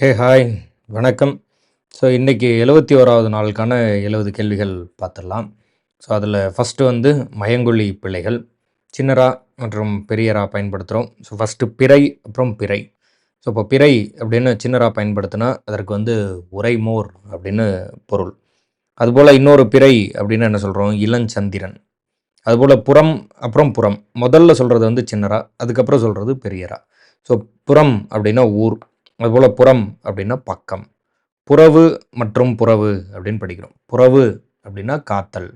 Hey hi வணக்கம். So இன்றைக்கி எழுபத்தி ஓராவது நாளுக்கான எழுபது கேள்விகள் பார்த்துடலாம். ஸோ அதில் ஃபஸ்ட்டு வந்து மயங்கொல்லி பிள்ளைகள் சின்னரா மற்றும் பெரியரா பயன்படுத்துகிறோம் ஸோ ஃபஸ்ட்டு பிறை அப்புறம் பிறை. ஸோ இப்போ பிறை அப்படின்னு சின்னரா பயன்படுத்தினா அதற்கு வந்து உரைமோர் அப்படின்னு பொருள். அதுபோல் இன்னொரு பிறை அப்படின்னு என்ன சொல்கிறோம் இளஞ்சந்திரன். அதுபோல் புறம் அப்புறம் புறம். முதல்ல சொல்கிறது வந்து சின்னரா அதுக்கப்புறம் சொல்கிறது பெரியரா. ஸோ புறம் அப்படின்னா ஊர். அதுபோல் புறம் அப்படின்னா பக்கம். புறவு மற்றும் புறவு அப்படின்னு படிக்கிறோம். புறவு அப்படின்னா காத்தல்.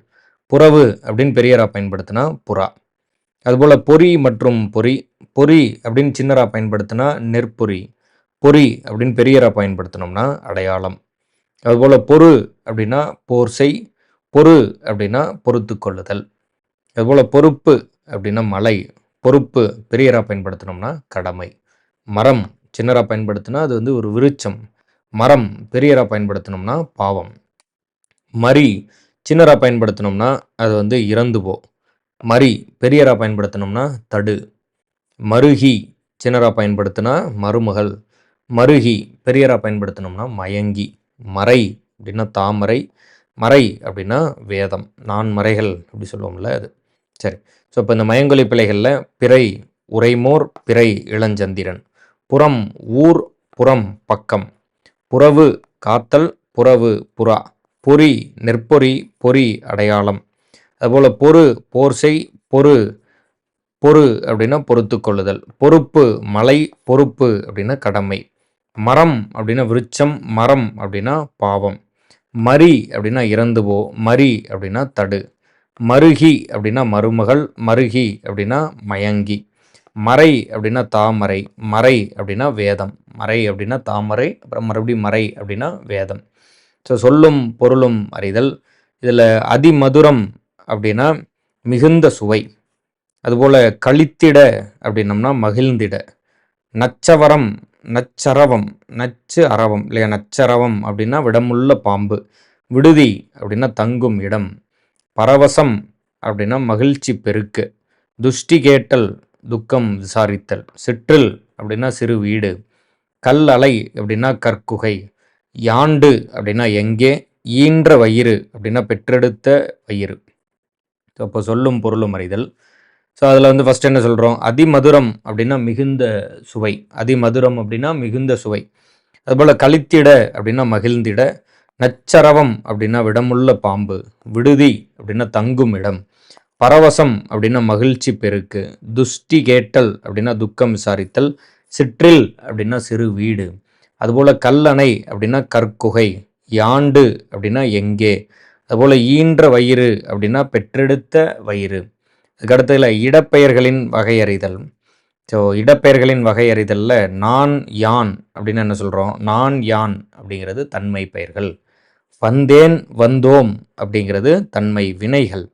புறவு அப்படின்னு பெரியரா பயன்படுத்தினா புறா. அதுபோல் பொறி மற்றும் பொறி. பொறி அப்படின்னு சின்னரா பயன்படுத்தினா நெற்பொறி. பொறி அப்படின்னு பெரியரா பயன்படுத்தினோம்னா அடையாளம். அதுபோல் பொறு அப்படின்னா போர்சை. பொறு அப்படின்னா பொறுத்து கொள்ளுதல். அதுபோல் பொறுப்பு அப்படின்னா மலை. பொறுப்பு பெரியரா பயன்படுத்தினோம்னா கடமை. மரம் சின்னராக பயன்படுத்தினா அது வந்து ஒரு விருச்சம். மரம் பெரியராக பயன்படுத்தினோம்னா பாவம். மரி சின்னராக பயன்படுத்தினோம்னா அது வந்து இறந்து போ. மரி பெரியராக பயன்படுத்தினோம்னா தடு. மருகி சின்னராக பயன்படுத்தினா மருமகள். மருகி பெரியராக பயன்படுத்தினோம்னா மயங்கி. மறை அப்படின்னா தாமரை. மறை அப்படின்னா வேதம். நான் மறைகள் அப்படி சொல்லுவோம்ல அது. சரி. ஸோ இப்போ இந்த மயங்கொலி பிழைகளில் பிறை உரைமோர் பிறை இளஞ்சந்திரன். புறம் ஊர் புறம் பக்கம். புறவு காத்தல் புறவு புறா. பொறி நெற்பொறி பொறி அடையாளம். அதுபோல் பொறு போர்சை பொறு பொறு அப்படின்னா பொறுத்து கொள்ளுதல். பொறுப்பு மலை பொறுப்பு அப்படின்னா கடமை. மரம் அப்படின்னா விருட்சம் மரம் அப்படின்னா பாவம். மரி அப்படின்னா இறந்து போ மரி அப்படின்னா தடு. மருகி அப்படின்னா மருமகள் மருகி அப்படின்னா மயங்கி. மறை அப்படின்னா தாமரை மறை அப்படின்னா வேதம். மறை அப்படின்னா தாமரை அப்புறம் மறுபடியும் மறை அப்படின்னா வேதம். ஸோ சொல்லும் பொருளும் அறிதல். இதில் அதிமதுரம் அப்படின்னா மிகுந்த சுவை. அதுபோல் கழித்திட அப்படின்னம்னா மகிழ்ந்திட. நச்சவரம் நச்சரவம் நச்சு அரவம் இல்லையா நச்சரவம் அப்படின்னா விடமுள்ள பாம்பு. விடுதி அப்படின்னா தங்கும் இடம். பரவசம் அப்படின்னா மகிழ்ச்சி பெருக்கு. துஷ்டி கேட்டல் துக்கம் விசாரித்தல் சிற்றில் அப்படின்னா சிறு வீடு கல் அலை அப்படின்னா கற்குகை யாண்டு அப்படின்னா எங்கே ஈன்ற வயிறு அப்படின்னா பெற்றெடுத்த வயிறு. ஸோ அப்போ சொல்லும் பொருளும் அறிதல். ஸோ அதில் வந்து ஃபஸ்ட் என்ன சொல்கிறோம் அதிமதுரம் அப்படின்னா மிகுந்த சுவை. அதிமதுரம் அப்படின்னா மிகுந்த சுவை. அதுபோல் கழித்திட அப்படின்னா மகிழ்ந்திட நச்சரவம் அப்படின்னா விடமுள்ள பாம்பு விடுதி அப்படின்னா தங்கும் இடம் பரவசம் அப்படின்னா மகிழ்ச்சி பெருக்கு துஷ்டி கேட்டல் அப்படின்னா துக்கம் விசாரித்தல் சிற்றில் அப்படின்னா சிறு வீடு அதுபோல் கல்லணை அப்படின்னா கற்குகை யாண்டு அப்படின்னா எங்கே அதுபோல் ஈன்ற வயிறு அப்படின்னா பெற்றெடுத்த வயிறு அதுக்கடுத்ததில் இடப்பெயர்களின் வகையறிதல். ஸோ இடப்பெயர்களின் வகையறிதலில் நான் யான் அப்படின்னு என்ன சொல்கிறோம் நான் யான் அப்படிங்கிறது தன்மை பெயர்கள். வந்தேன் வந்தோம் அப்படிங்கிறது தன்மை வினைகள்.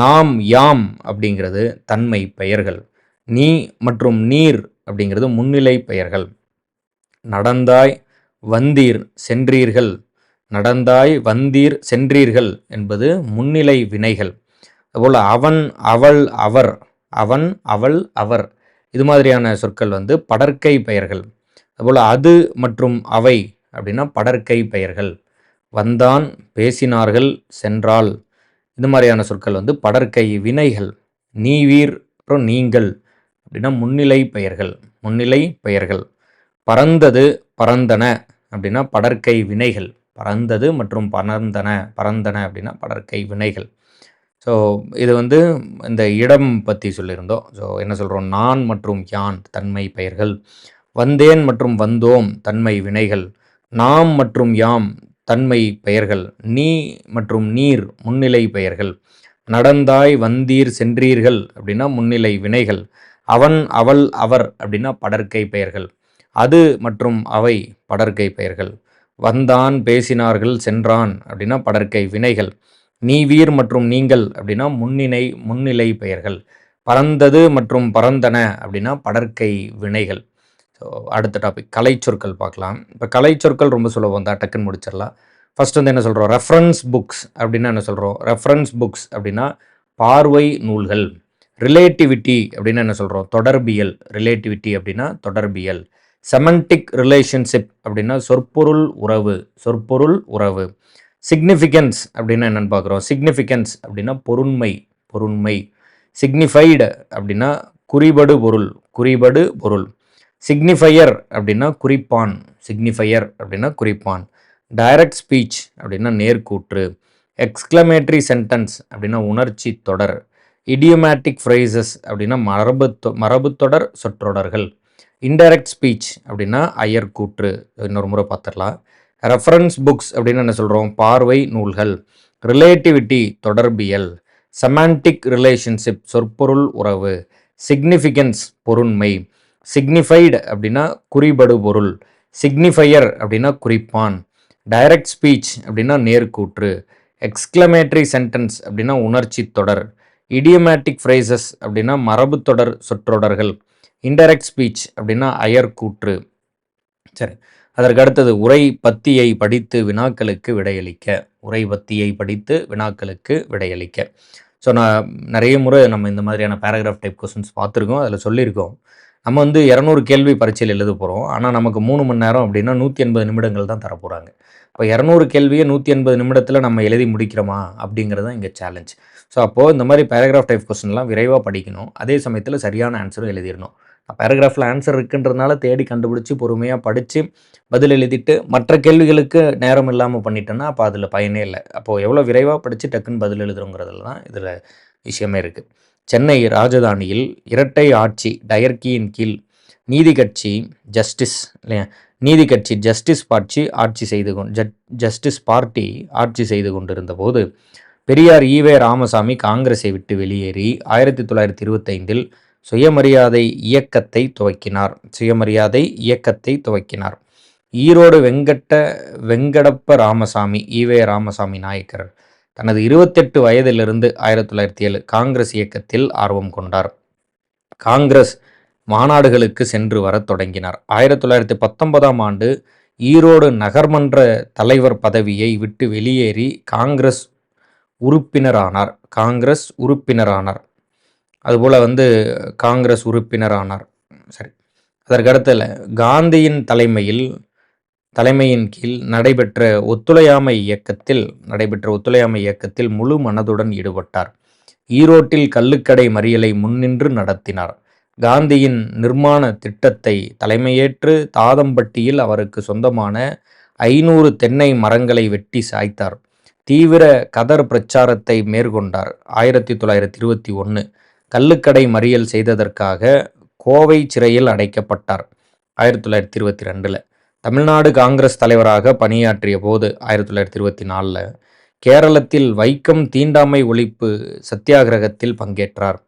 நாம் யாம் அப்படிங்கிறது தன்மை பெயர்கள். நீ மற்றும் நீர் அப்படிங்கிறது முன்னிலை பெயர்கள். நடந்தாய் வந்தீர் சென்றீர்கள். நடந்தாய் வந்தீர் சென்றீர்கள் என்பது முன்னிலை வினைகள். அதுபோல் அவன் அவள் அவர். அவன் அவள் அவர். இது மாதிரியான சொற்கள் வந்து படற்கை பெயர்கள். அதுபோல் அது மற்றும் அவை அப்படின்னா படற்கை பெயர்கள். வந்தான் பேசினார்கள் சென்றால் இந்த மாதிரியான சொற்கள் வந்து படற்கை வினைகள். நீவீர் அப்புறம் நீங்கள் அப்படின்னா முன்னிலை பெயர்கள் முன்னிலை பெயர்கள். பறந்தது பறந்தன அப்படின்னா படற்கை வினைகள். பறந்தது மற்றும் பறந்தன பறந்தன அப்படின்னா படற்கை வினைகள். ஸோ இது வந்து இந்த இடம் பற்றி சொல்லியிருந்தோம். ஸோ என்ன சொல்கிறோம் நான் மற்றும் யான் தன்மை பெயர்கள். வந்தேன் மற்றும் வந்தோம் தன்மை வினைகள். நாம் மற்றும் யாம் தன்மை பெயர்கள் நீ மற்றும் நீர் முன்னிலை பெயர்கள். நடந்தாய் வந்தீர் சென்றீர்கள் அப்படின்னா முன்னிலை வினைகள். அவன் அவள் அவர் அப்படின்னா படற்கை பெயர்கள். அது மற்றும் அவை படற்கை பெயர்கள். வந்தான் பேசினார்கள் சென்றான் அப்படின்னா படற்கை வினைகள். நீ வீர் மற்றும் நீங்கள் அப்படின்னா முன்னினை முன்னிலை பெயர்கள். பறந்தது மற்றும் பறந்தன அப்படின்னா படற்கை வினைகள். ஸோ அடுத்த டாபிக் கலை சொற்கள் பார்க்கலாம். இப்போ கலை சொற்கள் ரொம்ப சுலபம் தான் டக்குன்னு முடிச்சிடலாம். ஃபஸ்ட் வந்து என்ன சொல்கிறோம் ரெஃபரன்ஸ் புக்ஸ் அப்படின்னா என்ன சொல்கிறோம் ரெஃபரன்ஸ் புக்ஸ் அப்படின்னா பார்வை நூல்கள். ரிலேட்டிவிட்டி அப்படின்னா என்ன சொல்கிறோம் தொடர்பியல். ரிலேட்டிவிட்டி அப்படின்னா தொடர்பியல். செமண்டிக் ரிலேஷன்ஷிப் அப்படின்னா சொற்பொருள் உறவு. சொற்பொருள் உறவு. சிக்னிஃபிகன்ஸ் அப்படின்னா என்னென்னு பார்க்குறோம்? சிக்னிஃபிகன்ஸ் அப்படின்னா பொருண்மை. பொருண்மை. சிக்னிஃபைடு அப்படின்னா குறிபடு பொருள். குறிபடு பொருள். சிக்னிஃபையர் அப்படின்னா குறிப்பான் சிக்னிஃபையர் அப்படின்னா குறிப்பான். டைரக்ட் ஸ்பீச் அப்படின்னா நேர்கூற்று. எக்ஸ்க்ளமேட்ரி சென்டென்ஸ் அப்படின்னா உணர்ச்சி தொடர். இடியோமேட்டிக் ஃப்ரைசஸ் அப்படின்னா மரபு மரபு தொடர் சொற்றொடர்கள். இன்டைரக்ட் ஸ்பீச் அப்படின்னா ஐயர் கூற்று இன்னொரு முறை பார்த்துடலாம். ரெஃபரன்ஸ் புக்ஸ் அப்படின்னு என்ன சொல்கிறோம் பார்வை நூல்கள். ரிலேட்டிவிட்டி தொடர்பியல். செமான்டிக் ரிலேஷன்ஷிப் சொற்பொருள் உறவு. சிக்னிஃபிகன்ஸ் பொருண்மை. சிக்னிஃபைடு அப்படின்னா குறிபடு பொருள் சிக்னிஃபையர் அப்படின்னா குறிப்பான் டைரக்ட் ஸ்பீச் அப்படின்னா நேர்கூற்று எக்ஸ்கிளமேட்ரி சென்டென்ஸ் அப்படின்னா உணர்ச்சி தொடர் இடியமேட்டிக் ஃப்ரேசஸ் அப்படின்னா மரபு தொடர் சொற்றொடர்கள் இன்டைரக்ட் ஸ்பீச் அப்படின்னா அயர் கூற்று சரி அதற்கு அடுத்தது உரை பத்தியை படித்து வினாக்களுக்கு விடையளிக்க உரை பத்தியை படித்து வினாக்களுக்கு விடையளிக்க. ஸோ நான் நிறைய முறை நம்ம இந்த மாதிரியான பேராகிராஃப் டைப் கொஸ்டின்ஸ் பார்த்துருக்கோம் அதில் சொல்லியிருக்கோம். நம்ம வந்து இரநூறு கேள்வி பரீட்சையில் எழுத போகிறோம் ஆனால் நமக்கு மூணு மணி நேரம் அப்படின்னா நூற்றி எண்பது நிமிடங்கள் தான் தரப்போகிறாங்க இப்போ இரநூறு கேள்வியை நூற்றி எண்பது நிமிடத்தில் நம்ம எழுதி முடிக்கிறோமா அப்படிங்கிறது தான் இங்கே சேலஞ்ச் ஸோ அப்போது இந்த மாதிரி பேராகிராஃப் டைப் கொஸ்டின்லாம் விரைவாக படிக்கணும். அதே சமயத்தில் சரியான ஆன்சரும் எழுதிடணும். பேராகிராஃபில் ஆன்சர் இருக்குன்றதுனால தேடி கண்டுபிடிச்சி பொறுமையாக படித்து பதில் எழுதிட்டு மற்ற கேள்விகளுக்கு நேரம் இல்லாமல் பண்ணிட்டேன்னா அப்போ அதில் பயனே இல்லை. அப்போது எவ்வளோ விரைவாக படித்து டக்குன்னு பதில் எழுதுறோங்கிறதுல தான் இதில் விஷயமே இருக்குது சென்னை ராஜதானியில் இரட்டை ஆட்சி டயர்கியின் கீழ் நீதி கட்சி ஜஸ்டிஸ் இல்லையா? நீதி கட்சி ஜஸ்டிஸ் பார்ட்டி ஆட்சி செய்து கொண்டு ஜஸ்டிஸ் பார்ட்டி ஆட்சி செய்து கொண்டிருந்த போது பெரியார் ஈவே ராமசாமி காங்கிரஸை விட்டு வெளியேறி ஆயிரத்தி தொள்ளாயிரத்தி இருபத்தைந்தில் சுயமரியாதை இயக்கத்தை துவக்கினார். சுயமரியாதை இயக்கத்தை துவக்கினார். ஈரோடு வெங்கட்ட வெங்கடப்ப ராமசாமி ஈவே ராமசாமி நாயக்கர் தனது இருபத்தெட்டு வயதிலிருந்து ஆயிரத்தி தொள்ளாயிரத்தி ஏழு காங்கிரஸ் இயக்கத்தில் ஆர்வம் கொண்டார். காங்கிரஸ் மாநாடுகளுக்கு சென்று வரத் தொடங்கினார். ஆயிரத்தி தொள்ளாயிரத்தி பத்தொன்பதாம் ஆண்டு ஈரோடு நகர்மன்ற தலைவர் பதவியை விட்டு வெளியேறி காங்கிரஸ் உறுப்பினரானார். காங்கிரஸ் உறுப்பினரானார். அதுபோல் வந்து காங்கிரஸ் உறுப்பினரானார். சரி. அதற்கடுத்தில் காந்தியின் தலைமையில் தலைமையின் கீழ் நடைபெற்ற ஒத்துழையாமை இயக்கத்தில் நடைபெற்ற ஒத்துழையாமை இயக்கத்தில் முழு மனதுடன் ஈடுபட்டார். ஈரோட்டில் கள்ளுக்கடை மறியலை முன்னின்று நடத்தினார். காந்தியின் நிர்மாண திட்டத்தை தலைமையேற்று தாதம்பட்டியில் அவருக்கு சொந்தமான ஐநூறு தென்னை மரங்களை வெட்டி சாய்த்தார். தீவிர கதர் பிரச்சாரத்தை மேற்கொண்டார். ஆயிரத்தி தொள்ளாயிரத்தி இருபத்தி ஒன்று கள்ளுக்கடை மறியல் செய்ததற்காக கோவை சிறையில் அடைக்கப்பட்டார். ஆயிரத்தி தொள்ளாயிரத்தி இருபத்தி ரெண்டில் தமிழ்நாடு காங்கிரஸ் தலைவராக பணியாற்றிய போது ஆயிரத்தி தொள்ளாயிரத்தி இருபத்தி நாலில் கேரளத்தில் வைக்கம் தீண்டாமை ஒழிப்பு சத்தியாகிரகத்தில் பங்கேற்றார்.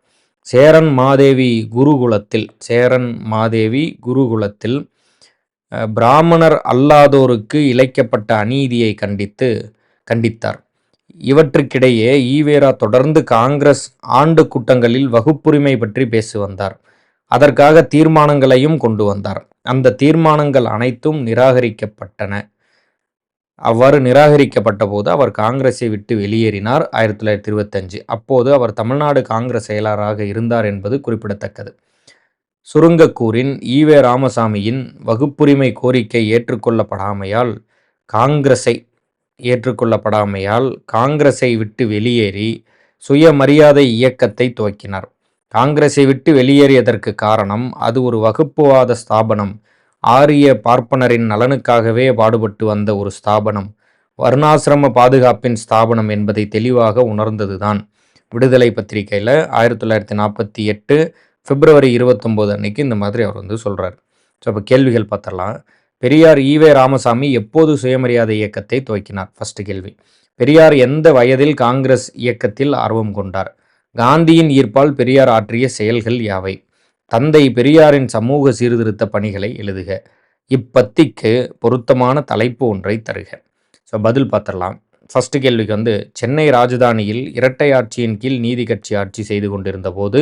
சேரன் மாதேவி குருகுலத்தில் சேரன் மாதேவி குருகுலத்தில் பிராமணர் அல்லாதோருக்கு இழைக்கப்பட்ட அநீதியை கண்டித்து கண்டித்தார். இவற்றுக்கிடையே ஈவேரா தொடர்ந்து காங்கிரஸ் ஆண்டு கூட்டங்களில் வகுப்புரிமை பற்றி பேசி வந்தார். அதற்காக தீர்மானங்களையும் கொண்டு வந்தார். அந்த தீர்மானங்கள் அனைத்தும் நிராகரிக்கப்பட்டன. அவ்வாறு நிராகரிக்கப்பட்ட போது அவர் காங்கிரஸை விட்டு வெளியேறினார் ஆயிரத்தி தொள்ளாயிரத்தி இருபத்தஞ்சு. அப்போது அவர் தமிழ்நாடு காங்கிரஸ் செயலாளராக இருந்தார் என்பது குறிப்பிடத்தக்கது. சுருங்கக்கூரின் ஈவே ராமசாமியின் வகுப்புரிமை கோரிக்கை ஏற்றுக்கொள்ளப்படாமையால் காங்கிரஸை ஏற்றுக்கொள்ளப்படாமையால் காங்கிரஸை விட்டு வெளியேறி சுயமரியாதை இயக்கத்தை துவக்கினார். காங்கிரஸை விட்டு வெளியேறியதற்கு காரணம் அது ஒரு வகுப்புவாத ஸ்தாபனம். ஆரிய பார்ப்பனரின் நலனுக்காகவே பாடுபட்டு வந்த ஒரு ஸ்தாபனம். வர்ணாசிரம பாதுகாப்பின் ஸ்தாபனம் என்பதை தெளிவாக உணர்ந்ததுதான். விடுதலை பத்திரிகையில் ஆயிரத்தி தொள்ளாயிரத்தி நாற்பத்தி எட்டு பிப்ரவரி இருபத்தொம்போது அன்னைக்கு இந்த மாதிரி அவர் வந்து சொல்கிறார் ஸோ இப்போ கேள்விகள் பார்த்தரலாம் பெரியார் ஈவே ராமசாமி எப்போது சுயமரியாதை இயக்கத்தை துவக்கினார்? ஃபர்ஸ்ட் கேள்வி. பெரியார் எந்த வயதில் காங்கிரஸ் இயக்கத்தில் ஆர்வம் கொண்டார்? காந்தியின் ஈர்ப்பால் பெரியார் ஆற்றிய செயல்கள் யாவை? தந்தை பெரியாரின் சமூக சீர்திருத்த பணிகளை எழுதுக. இப்பத்திக்கு பொருத்தமான தலைப்பு ஒன்றை தருக. ஸோ பதில் பார்த்துடலாம். ஃபஸ்ட்டு கேள்விக்கு வந்து சென்னை ராஜதானியில் இரட்டை ஆட்சியின் கீழ் நீதி கட்சி ஆட்சி செய்து கொண்டிருந்த போது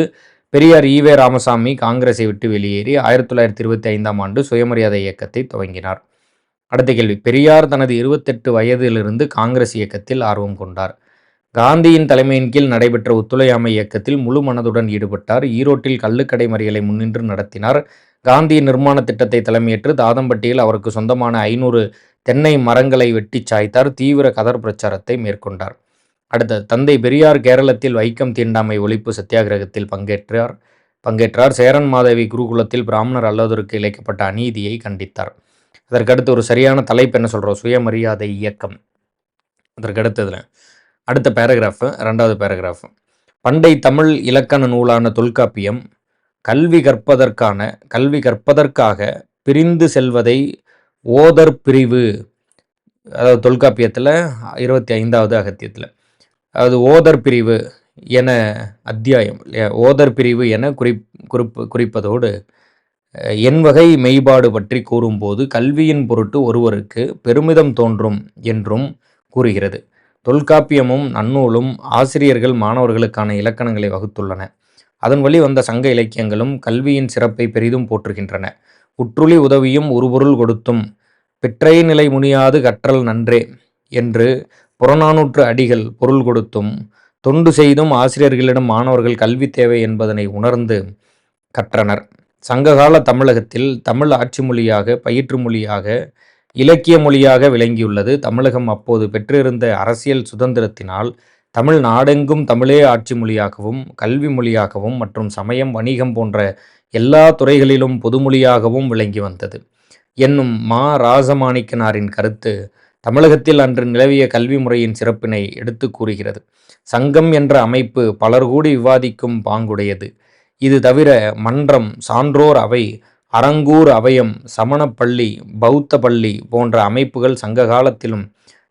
பெரியார் ஈவே ராமசாமி காங்கிரஸை விட்டு வெளியேறி ஆயிரத்தி தொள்ளாயிரத்தி இருபத்தி ஐந்தாம் ஆண்டு சுயமரியாதை இயக்கத்தை துவங்கினார். அடுத்த கேள்வி பெரியார் தனது இருபத்தெட்டு வயதிலிருந்து காங்கிரஸ் இயக்கத்தில் ஆர்வம் கொண்டார். காந்தியின் தலைமையின் கீழ் நடைபெற்ற ஒத்துழையாமை இயக்கத்தில் முழு மனதுடன் ஈடுபட்டார். ஈரோட்டில் கள்ளுக்கடை மறியலை முன்னின்று நடத்தினார். காந்தி நிர்மாண திட்டத்தை தலைமையேற்று தாதம்பட்டியில் அவருக்கு சொந்தமான ஐநூறு தென்னை மரங்களை வெட்டி சாய்த்தார். தீவிர கதர் பிரச்சாரத்தை மேற்கொண்டார். அடுத்த தந்தை பெரியார் கேரளத்தில் வைக்கம் தீண்டாமை ஒழிப்பு சத்தியாகிரகத்தில் பங்கேற்றார். பங்கேற்றார். சேரன் மாதவி குருகுலத்தில் பிராமணர் அல்லதற்கு இழைக்கப்பட்ட அநீதியை கண்டித்தார். அதற்கடுத்து ஒரு சரியான தலைப்பு என்ன சொல்கிறோம் சுயமரியாதை இயக்கம். அதற்கடுத்ததில் அடுத்த பேராகிராஃபு ரெண்டாவது பேராகிராஃபு பண்டை தமிழ் இலக்கண நூலான தொல்காப்பியம் கல்வி கற்பதற்கான கல்வி கற்பதற்காக பிரிந்து செல்வதை ஓதர் பிரிவு. அதாவது தொல்காப்பியத்தில் இருபத்தி ஐந்தாவது அகத்தியத்தில். அதாவது ஓதர் பிரிவு என அத்தியாயம் ஓதர் பிரிவு என குறிப் குறிப்பு குறிப்பதோடு என் வகை மெய்பாடு பற்றி கூறும்போது கல்வியின் பொருட்டு ஒருவருக்கு பெருமிதம் தோன்றும் என்றும் கூறுகிறது. தொல்காப்பியமும் நன்னூலும் ஆசிரியர்கள் மாணவர்களுக்கான இலக்கணங்களை வகுத்துள்ளன. அதன் வழி வந்த சங்க இலக்கியங்களும் கல்வியின் சிறப்பை பெரிதும் போற்றுகின்றன. உற்றுளி உதவியும் ஒரு பொருள் கொடுத்தும் பெற்றை நிலை முனியாது கற்றல் நன்றே என்று புறநானூற்று அடிகள் பொருள் கொடுத்தும் தொண்டு செய்தும் ஆசிரியர்களிடம் மாணவர்கள் கல்வி தேவை என்பதனை உணர்ந்து கற்றனர். சங்ககால தமிழகத்தில் தமிழ் ஆட்சி மொழியாக பயிற்று மொழியாக இலக்கிய மொழியாக விளங்கியுள்ளது. தமிழகம் அப்போது பெற்றிருந்த அரசியல் சுதந்திரத்தினால் தமிழ் நாடெங்கும் தமிழே ஆட்சி மொழியாகவும் கல்வி மொழியாகவும் மற்றும் சமயம் வணிகம் போன்ற எல்லா துறைகளிலும் பொதுமொழியாகவும் விளங்கி வந்தது. என்னும் மா. ராசமாணிக்கனாரின் கருத்து தமிழகத்தில் அன்று நிலவிய கல்வி முறையின் சிறப்பினை எடுத்து கூறுகிறது. சங்கம் என்ற அமைப்பு பலர் கூடி விவாதிக்கும் பாங்குடையது. இது தவிர மன்றம் சான்றோர் அவை அரங்கூர் அவயம் சமணப்பள்ளி பௌத்த பள்ளி போன்ற அமைப்புகள் சங்க காலத்திலும்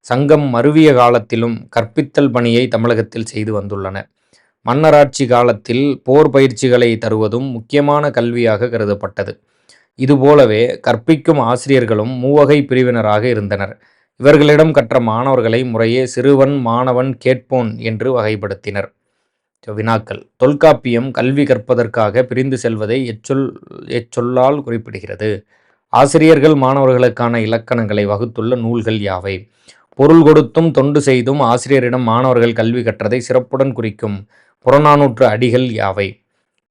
சங்கம் மருவிய காலத்திலும் கற்பித்தல் பணியை தமிழகத்தில் செய்து வந்துள்ளன. மன்னராட்சி காலத்தில் போர் பயிற்சிகளை தருவதும் முக்கியமான கல்வியாக கருதப்பட்டது. இதுபோலவே கற்பிக்கும் ஆசிரியர்களும் மூவகை பிரிவினராக இருந்தனர். இவர்களிடம் கற்ற மாணவர்களை முறையே சிறுவன் மாணவன் கேட்போன் என்று வகைப்படுத்தினர். வினாக்கள். தொல்காப்பியம் கல்வி கற்பதற்காக பிரிந்து செல்வதை எச்சொல் எச்சொல்லால் குறிப்பிடுகிறது. ஆசிரியர்கள் மாணவர்களுக்கான இலக்கணங்களை வகுத்துள்ள நூல்கள் யாவை? பொருள் கொடுத்தும் தொண்டு செய்தும் ஆசிரியரிடம் மாணவர்கள் கல்வி கற்றதை சிறப்புடன் குறிக்கும் புறநானூற்று அடிகள் யாவை?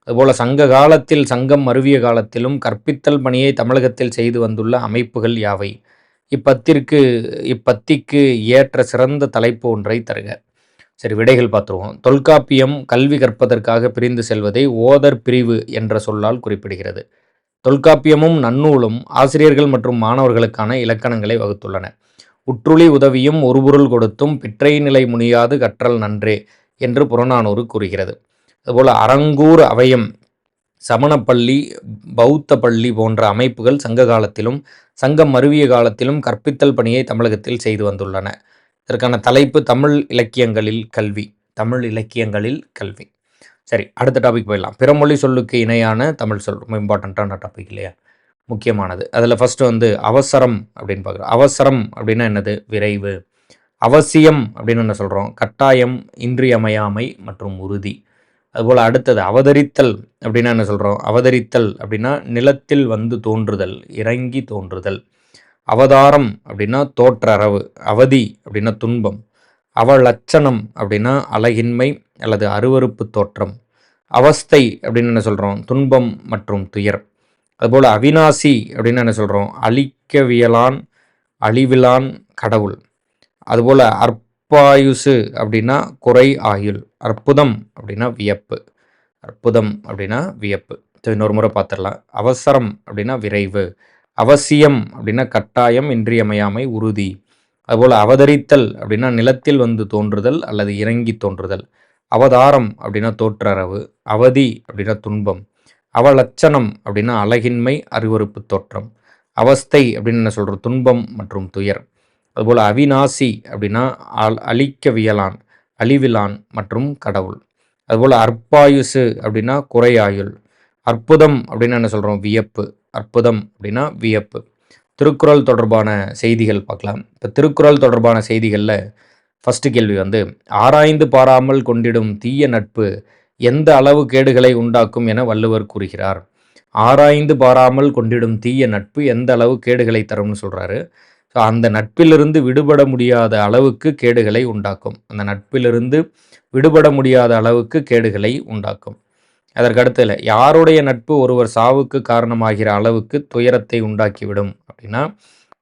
அதுபோல சங்க காலத்தில் சங்கம் மருவிய காலத்திலும் கற்பித்தல் பணியை தமிழகத்தில் செய்து வந்துள்ள அமைப்புகள் யாவை? இப்பத்திற்கு இப்பத்திக்கு ஏற்ற சிறந்த தலைப்பு ஒன்றை தருக. சரி விடைகள் பார்த்துருவோம். தொல்காப்பியம் கல்வி கற்பதற்காக பிரிந்து செல்வதை ஓதர் பிரிவு என்ற சொல்லால் குறிப்பிடுகிறது. தொல்காப்பியமும் நன்னூலும் ஆசிரியர்கள் மற்றும் மாணவர்களுக்கான இலக்கணங்களை வகுத்துள்ளன. உற்றுளி உதவியும் ஒரு பொருள் கொடுத்தும் பிற்றை நிலை முனியாது கற்றல் நன்றே என்று புறநானூறு கூறுகிறது. அதுபோல் அரங்கூர் அவயம் சமணப்பள்ளி பௌத்த பள்ளி போன்ற அமைப்புகள் சங்க காலத்திலும் சங்கம் மருவிய காலத்திலும் கற்பித்தல் பணியை தமிழகத்தில் செய்து வந்துள்ளன. இதற்கான தலைப்பு தமிழ் இலக்கியங்களில் கல்வி. தமிழ் இலக்கியங்களில் கல்வி. சரி அடுத்த டாபிக் போயிடலாம். பிறமொழி சொல்லுக்கு இணையான தமிழ் சொல். ரொம்ப இம்பார்ட்டண்ட்டான டாபிக் இல்லையா? முக்கியமானது. அதில் ஃபஸ்ட்டு வந்து அவசரம் அப்படின்னு பார்க்குறோம். அவசரம் அப்படின்னா என்னது? விரைவு. அவசியம் அப்படின்னு என்ன சொல்கிறோம் கட்டாயம் இன்றியமையாமை மற்றும் உறுதி. அதுபோல் அடுத்தது அவதரித்தல் அப்படின்னா என்ன சொல்கிறோம் அவதரித்தல் அப்படின்னா நிலத்தில் வந்து தோன்றுதல் இறங்கி தோன்றுதல். அவதாரம் அப்படின்னா தோற்றரவு அவதி அப்படின்னா துன்பம் அவலட்சணம் அப்படின்னா அழகின்மை அல்லது அருவறுப்பு தோற்றம் அவஸ்தை அப்படின்னு என்ன சொல்கிறோம் துன்பம் மற்றும் துயர். அதுபோல் அவினாசி அப்படின்னு என்ன சொல்கிறோம் அழிக்கவியலான் அழிவிலான் கடவுள். அதுபோல் அற்பாயுசு அப்படின்னா குறை ஆயுள் அற்புதம் அப்படின்னா வியப்பு அற்புதம் அப்படின்னா வியப்பு. இன்னொரு முறை பார்த்துடலாம். அவசரம் அப்படின்னா விரைவு அவசியம் அப்படின்னா கட்டாயம் இன்றியமையாமை உறுதி. அதுபோல் அவதரித்தல் அப்படின்னா நிலத்தில் வந்து தோன்றுதல் அல்லது இறங்கி தோன்றுதல். அவதாரம் அப்படின்னா தோற்றரவு. அவதி அப்படின்னா துன்பம். அவலட்சணம் அப்படின்னா அழகின்மை அறிவறுப்பு தோற்றம். அவஸ்தை அப்படின்னு என்ன சொல்கிறோம் துன்பம் மற்றும் துயர். அதுபோல் அவிநாசி அப்படின்னா அல் அழிக்கவியலான் அழிவிலான் மற்றும் கடவுள். அதுபோல் அற்பாயுசு அப்படின்னா குறையாயுள். அற்புதம் அப்படின்னு என்ன சொல்கிறோம் வியப்பு. அற்புதம் அப்படின்னா வியப்பு. திருக்குறள் தொடர்பான செய்திகள் பார்க்கலாம். இப்போ திருக்குறள் தொடர்பான செய்திகளில் ஃபஸ்ட்டு கேள்வி வந்து ஆராய்ந்து பாராமல் கொண்டிடும் தீய நட்பு எந்த அளவு கேடுகளை உண்டாக்கும் என வள்ளுவர் கூறுகிறார். ஆராய்ந்து பாராமல் கொண்டிடும் தீய நட்பு எந்த அளவு கேடுகளை தரும்னு சொல்கிறாரு ஸோ அந்த நட்பிலிருந்து விடுபட முடியாத அளவுக்கு கேடுகளை உண்டாக்கும். அந்த நட்பிலிருந்து விடுபட முடியாத அளவுக்கு கேடுகளை உண்டாக்கும். அதற்கடுத்ததில் யாருடைய நட்பு ஒருவர் சாவுக்கு காரணமாகிற அளவுக்கு துயரத்தை உண்டாக்கிவிடும் அப்படின்னா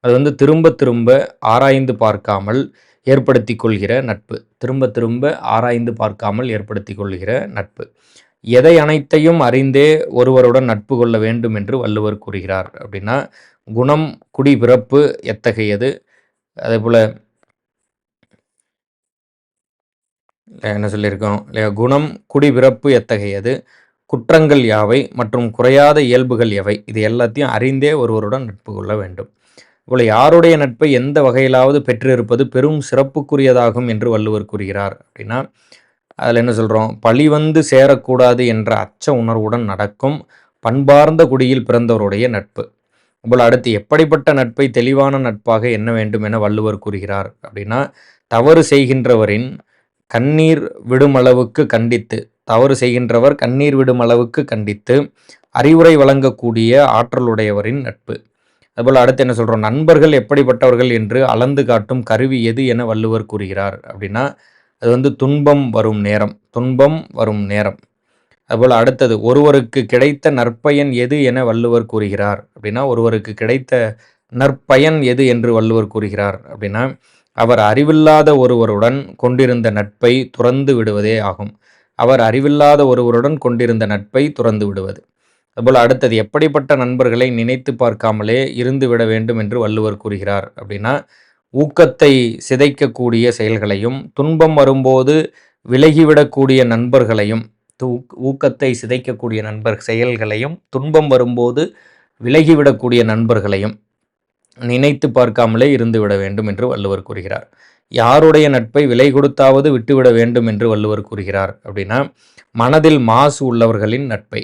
அது வந்து திரும்ப திரும்ப ஆராய்ந்து பார்க்காமல் ஏற்படுத்தி கொள்கிற நட்பு. திரும்ப திரும்ப ஆராய்ந்து பார்க்காமல் ஏற்படுத்தி கொள்கிற நட்பு. எதை அனைத்தையும் அறிந்தே ஒருவருடன் நட்பு கொள்ள வேண்டும் என்று வள்ளுவர் கூறுகிறார். அப்படின்னா குணம் குடி பிறப்பு எத்தகையது? அதே போல் என்ன சொல்லியிருக்கோம்? இல்லையா குணம் குடிபிறப்பு எத்தகையது? குற்றங்கள் யாவை? மற்றும் குறையாத இயல்புகள் எவை? இது எல்லாத்தையும் அறிந்தே ஒருவருடன் நட்பு கொள்ள வேண்டும். இவ்வளோ யாருடைய நட்பை எந்த வகையிலாவது பெற்றிருப்பது பெரும் சிறப்புக்குரியதாகும் என்று வள்ளுவர் கூறுகிறார் அப்படின்னா அதில் என்ன சொல்கிறோம் பழி வந்து சேரக்கூடாது என்ற அச்ச உணர்வுடன் நடக்கும் பண்பார்ந்த குடியில் பிறந்தவருடைய நட்பு. இவ்வளோ அடுத்து எப்படிப்பட்ட நட்பை தெளிவான நட்பாக என்ன வேண்டும் என வள்ளுவர் கூறுகிறார் அப்படின்னா தவறு செய்கின்றவரின் கண்ணீர் விடும் அளவுக்கு கண்டித்து. தவறு செய்கின்றவர் கண்ணீர் விடும் அளவுக்கு கண்டித்து அறிவுரை வழங்கக்கூடிய ஆற்றலுடையவரின் நட்பு. அதுபோல் அடுத்து என்ன சொல்கிறோம் நண்பர்கள் எப்படிப்பட்டவர்கள் என்று அளந்து காட்டும் கருவி எது என வள்ளுவர் கூறுகிறார் அப்படின்னா அது வந்து துன்பம் வரும் நேரம் துன்பம் வரும் நேரம். அதுபோல் அடுத்தது ஒருவருக்கு கிடைத்த நற்பயன் எது என வள்ளுவர் கூறுகிறார் அப்படின்னா ஒருவருக்கு கிடைத்த நற்பயன் எது என்று வள்ளுவர் கூறுகிறார் அப்படின்னா அவர் அறிவில்லாத ஒருவருடன் கொண்டிருந்த நட்பை துறந்து விடுவதே ஆகும். அவர் அறிவில்லாத ஒருவருடன் கொண்டிருந்த நட்பை துறந்து விடுவது. அதுபோல் அடுத்தது எப்படிப்பட்ட நண்பர்களை நினைத்து பார்க்காமலே இருந்து விட வேண்டும் என்று வள்ளுவர் கூறுகிறார் அப்படின்னா ஊக்கத்தை சிதைக்கக்கூடிய செயல்களையும் துன்பம் வரும்போது விலகிவிடக்கூடிய நண்பர்களையும் ஊக்கத்தை சிதைக்கக்கூடிய நண்பர் செயல்களையும் துன்பம் வரும்போது விலகிவிடக்கூடிய நண்பர்களையும் நினைத்து பார்க்காமலே இருந்துவிட வேண்டும் என்று வள்ளுவர் கூறுகிறார். யாருடைய நட்பை விலை கொடுத்தாவது விட்டுவிட வேண்டும் என்று வள்ளுவர் கூறுகிறார் அப்படின்னா மனதில் மாசு உள்ளவர்களின் நட்பை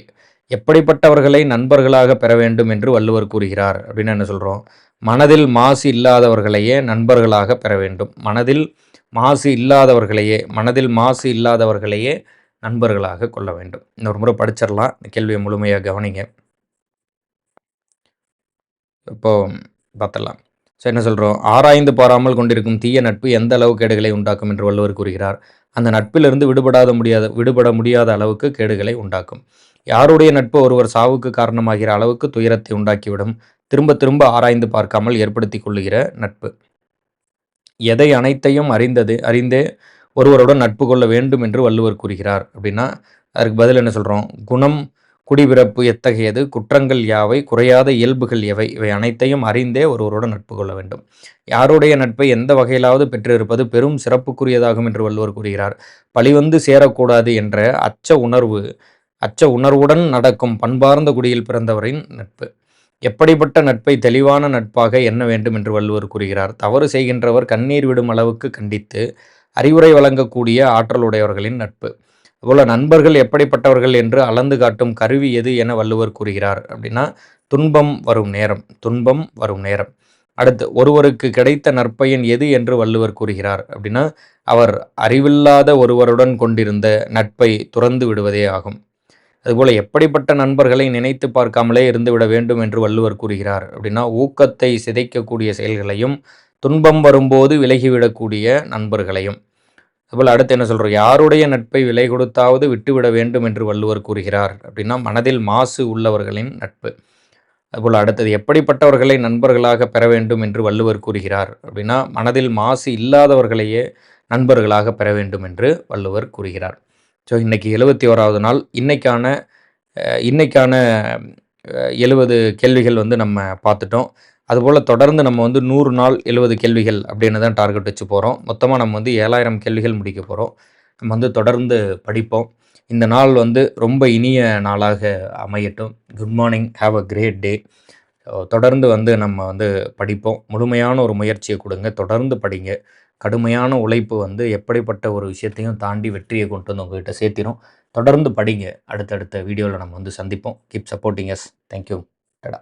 எப்படிப்பட்டவர்களை நண்பர்களாக பெற வேண்டும் என்று வள்ளுவர் கூறுகிறார் அப்படின்னு என்ன சொல்கிறோம் மனதில் மாசு இல்லாதவர்களையே நண்பர்களாக பெற வேண்டும். மனதில் மாசு இல்லாதவர்களையே மனதில் மாசு இல்லாதவர்களையே நண்பர்களாக கொள்ள வேண்டும். இன்னொரு முறை படிச்சிடலாம். இந்த கேள்வியை முழுமையாக கவனிங்க. இப்போது பார்த்துடலாம். ஸோ என்ன சொல்கிறோம் ஆராய்ந்து பாராமல் கொண்டிருக்கும் தீய நட்பு எந்த அளவு கேடுகளை உண்டாக்கும் என்று வள்ளுவர் கூறுகிறார். அந்த நட்பிலிருந்து விடுபடாத முடியாத விடுபட முடியாத அளவுக்கு கேடுகளை உண்டாக்கும். யாருடைய நட்பு ஒருவர் சாவுக்கு காரணமாகிற அளவுக்கு துயரத்தை உண்டாக்கிவிடும். திரும்ப திரும்ப ஆராய்ந்து பார்க்காமல் ஏற்படுத்தி கொள்ளுகிற நட்பு. எதை அனைத்தையும் அறிந்தது அறிந்தே ஒருவருடன் நட்பு கொள்ள வேண்டும் என்று வள்ளுவர் கூறுகிறார். அப்படின்னா அதற்கு பதில் என்ன சொல்கிறோம் குணம் குடிபிறப்பு எத்தகையது? குற்றங்கள் யாவை? குறையாத இயல்புகள் எவை? இவை அனைத்தையும் அறிந்தே ஒருவருடன் நட்பு கொள்ள வேண்டும். யாருடைய நட்பை எந்த வகையிலாவது பெற்றிருப்பது பெரும் சிறப்புக்குரியதாகும் என்று வள்ளுவர் கூறுகிறார். பழிவந்து சேரக்கூடாது என்ற அச்ச உணர்வு அச்ச உணர்வுடன் நடக்கும் பண்பார்ந்த குடியில் பிறந்தவரின் நட்பு. எப்படிப்பட்ட நட்பை தெளிவான நட்பாக எண்ண வேண்டும் என்று வள்ளுவர் கூறுகிறார். தவறு செய்கின்றவர் கண்ணீர் விடும் அளவுக்கு கண்டித்து அறிவுரை வழங்கக்கூடிய ஆற்றலுடையவர்களின் நட்பு. அதுபோல் நண்பர்கள் எப்படிப்பட்டவர்கள் என்று அளந்து காட்டும் கருவி எது என வள்ளுவர் கூறுகிறார் அப்படின்னா துன்பம் வரும் நேரம் துன்பம் வரும் நேரம். அடுத்து ஒருவருக்கு கிடைத்த நற்பயன் எது என்று வள்ளுவர் கூறுகிறார் அப்படின்னா அவர் அறிவில்லாத ஒருவருடன் கொண்டிருந்த நட்பை துறந்து விடுவதே ஆகும். அதுபோல் எப்படிப்பட்ட நண்பர்களை நினைத்து பார்க்காமலே இருந்துவிட வேண்டும் என்று வள்ளுவர் கூறுகிறார் அப்படின்னா ஊக்கத்தை சிதைக்கக்கூடிய செயல்களையும் துன்பம் வரும்போது விலகிவிடக்கூடிய நண்பர்களையும். அதுபோல் அடுத்து என்ன சொல்கிறோம் யாருடைய நட்பை விலை கொடுத்தாவது விட்டுவிட வேண்டும் என்று வள்ளுவர் கூறுகிறார். அப்படின்னா மனதில் மாசு உள்ளவர்களின் நட்பு. அதுபோல் அடுத்தது எப்படிப்பட்டவர்களை நண்பர்களாக பெற வேண்டும் என்று வள்ளுவர் கூறுகிறார்? அப்படின்னா மனதில் மாசு இல்லாதவர்களையே நண்பர்களாக பெற வேண்டும் என்று வள்ளுவர் கூறுகிறார். ஸோ இன்றைக்கி எழுபத்தி ஓராவது நாள். இன்றைக்கான இன்றைக்கான எழுபது கேள்விகள் வந்து நம்ம பார்த்துட்டோம். அதுபோல் தொடர்ந்து நம்ம வந்து நூறு நாள் எழுபது கேள்விகள் அப்படின்னு தான் டார்கெட் வச்சு போகிறோம் மொத்தமாக நம்ம வந்து ஏழாயிரம் கேள்விகள் முடிக்க போகிறோம் நம்ம வந்து தொடர்ந்து படிப்போம். இந்த நாள் வந்து ரொம்ப இனிய நாளாக அமையட்டும். Good morning have a great day தொடர்ந்து வந்து நம்ம வந்து படிப்போம். முழுமையான ஒரு முயற்சியை கொடுங்க. தொடர்ந்து படிங்க. கடுமையான உழைப்பு வந்து எப்படிப்பட்ட ஒரு விஷயத்தையும் தாண்டி வெற்றியை கொண்டு வந்து உங்கள்கிட்ட சேர்த்திரும். தொடர்ந்து படிங்க. அடுத்தடுத்த வீடியோவில் நம்ம வந்து சந்திப்போம். கீப் சப்போர்ட்டிங் எஸ் தேங்க்யூ டடா